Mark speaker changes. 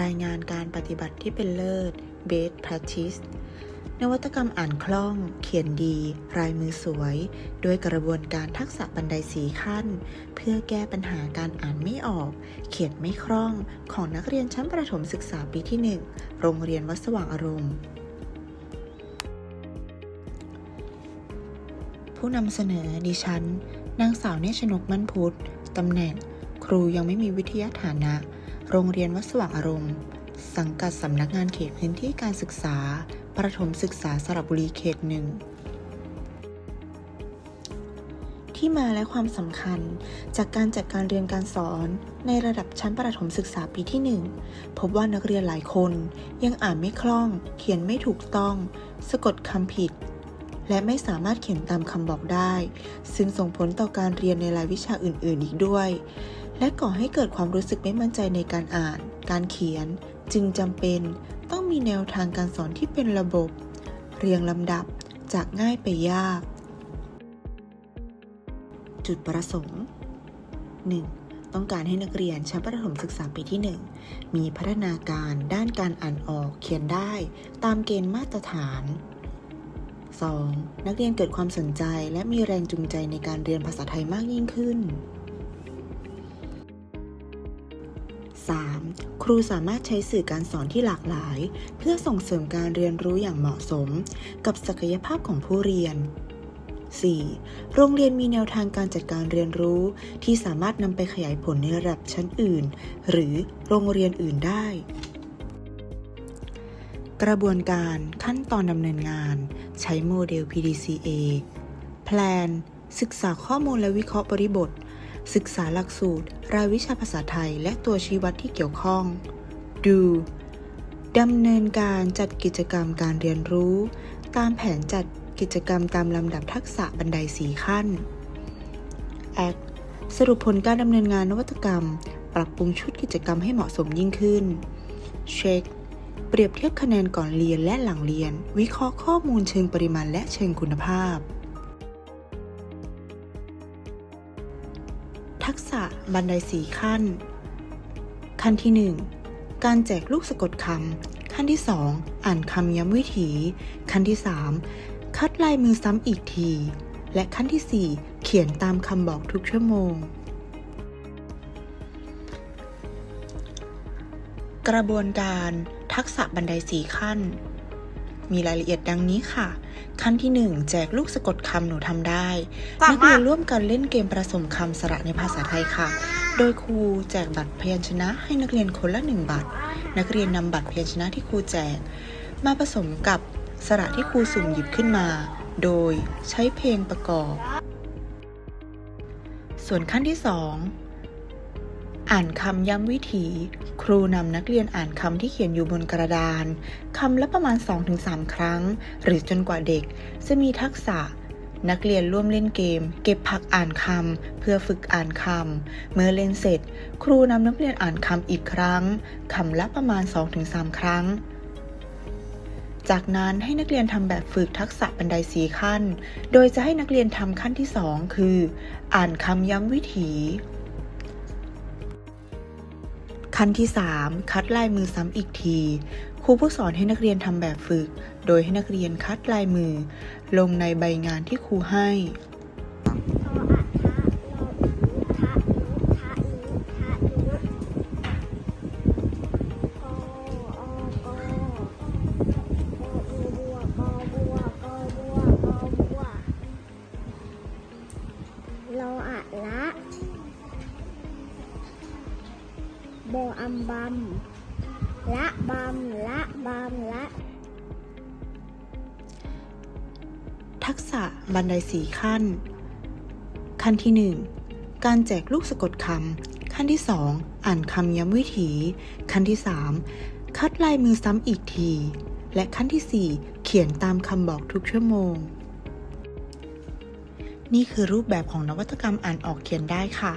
Speaker 1: รายงานการปฏิบัติที่เป็นเลิศ Best Practice นวัตกรรมอ่านคล่อง เขียนดีรายมือสวย ด้วยกระบวนการทักษะบันไดสีขั้น เพื่อแก้ปัญหาการอ่านไม่ออก เขียนไม่คล่อง ของนักเรียนชั้นประถมศึกษาปีที่ 1 โรงเรียนวัดสว่างอารมณ์ ผู้นำเสนอดิฉัน นางสาวเนชนกมั่นพุทธตำแหน่ง ครูยังไม่มีวิทยาฐานะ โรงเรียนวัดสว่างอารมณ์ สังกัดสำนักงานเขตพื้นที่การศึกษา ประถมศึกษาสระบุรีเขตหนึ่งที่มาและความสำคัญ จากการจัดการเรียนการสอนในระดับชั้นประถมศึกษาปีที่ 1 พบว่านักเรียนหลายคนยังอ่านไม่คล่อง เขียนไม่ถูกต้อง สะกดคำผิด และไม่สามารถเขียนตามคำบอกได้ ซึ่งส่งผลต่อการเรียนในรายวิชาอื่น ๆ อีกด้วย และก่อให้เกิดความรู้สึกไม่มั่นใจในการอ่าน การเขียน จึงจำเป็นต้องมีแนวทางการสอนที่เป็นระบบ เรียงลำดับจากง่ายไปยาก จุดประสงค์ 1. ต้องการให้นักเรียนชั้นประถมศึกษาปีที่ 1 มีพัฒนาการด้านการอ่านออกเขียนได้ตามเกณฑ์มาตรฐาน 2. นักเรียนเกิดความสนใจและมีแรงจูงใจในการเรียนภาษาไทยมากยิ่งขึ้น 3. ครูสามารถใช้สื่อการสอนที่หลากหลาย เพื่อส่งเสริมการเรียนรู้อย่างเหมาะสม กับศักยภาพของผู้เรียน 4. โรงเรียนมีแนวทางการจัดการเรียนรู้ ที่สามารถนำไปขยายผลในระดับชั้นอื่น หรือโรงเรียนอื่นได้ กระบวนการขั้นตอนดำเนินงาน ใช้โมเดล PDCA Plan ศึกษาข้อมูลและวิเคราะห์บริบท ศึกษาหลักสูตร รายวิชาภาษาไทย และตัวชี้วัดที่เกี่ยวข้อง Do ดำเนินการจัดกิจกรรมการเรียนรู้ ตามแผนจัดกิจกรรมตามลำดับทักษะบันไดสีขั้น Act สรุปผลการดำเนินงานนวัตกรรม ปรับปรุงชุดกิจกรรมให้เหมาะสมยิ่งขึ้น Check เปรียบเทียบคะแนนก่อนเรียนและหลังเรียน วิเคราะห์ข้อมูลเชิงปริมาณและเชิงคุณภาพ กษะบันไดสีขั้น ขั้นที่ 1 การแจกลูกสะกดคำ ขั้นที่ 2 อ่านคำย้ำวิถี ขั้นที่ 3 คัดลายมือซ้ำอีกที และขั้นที่ 4 เขียนตามคำบอกทุกชั่วโมง กระบวนการทักษะบันไดสีขั้น มีรายละเอียดดังนี้ค่ะ ขั้นที่ 1 แจกลูกสะกดคำหนูทำได้
Speaker 2: สามารถ
Speaker 1: นักเรียนร่วมกันเล่นเกมผสมคำสระในภาษาไทยค่ะ โดยครูแจกบัตรพยัญชนะให้นักเรียนคนละหนึ่งบัตร นักเรียนนำบัตรพยัญชนะที่ครูแจก มาผสมกับสระที่ครูสุ่มหยิบขึ้นมา โดยใช้เพลงประกอบ ส่วนขั้นที่ 2 อ่านคำย้ำวิถี ครูนำนักเรียนอ่านคำที่เขียนอยู่บนกระดานคำละประมาณ 2-3 ครั้ง หรือจนกว่าเด็ก จะมีทักษะ นักเรียนร่วมเล่นเกม เก็บผักอ่านคำเพื่อฝึกอ่านคำเมื่อเล่นเสร็จ ครูนำนักเรียนอ่านคำอีกครั้งคำละประมาณ 2-3 ครั้งจากนั้นให้นักเรียนทำแบบฝึกทักษะบันไดสีขั้น โดยจะให้นักเรียนทำขั้นที่ 2 คือ อ่านคำย้ำวิถี ขั้นที่ 3 คัดลายมือซ้ำอีกที ครูผู้สอนให้นักเรียนทำแบบฝึก โดยให้นักเรียนคัดลายมือ ลงในใบงานที่ครูให้
Speaker 3: บออัมบัมละบัมละบัมละ
Speaker 1: ทักษะบันไดสีขั้น ขั้นที่ 1 การแจกลูกสะกดคำขั้นที่ 2 อ่านคำย้ำวิถี ขั้นที่ 3 คัดลายมือซ้ำอีกที และขั้นที่ 4 เขียนตามคำบอกทุกชั่วโมง นี่คือรูปแบบของนวัตกรรมอ่านออกเขียนได้ค่ะ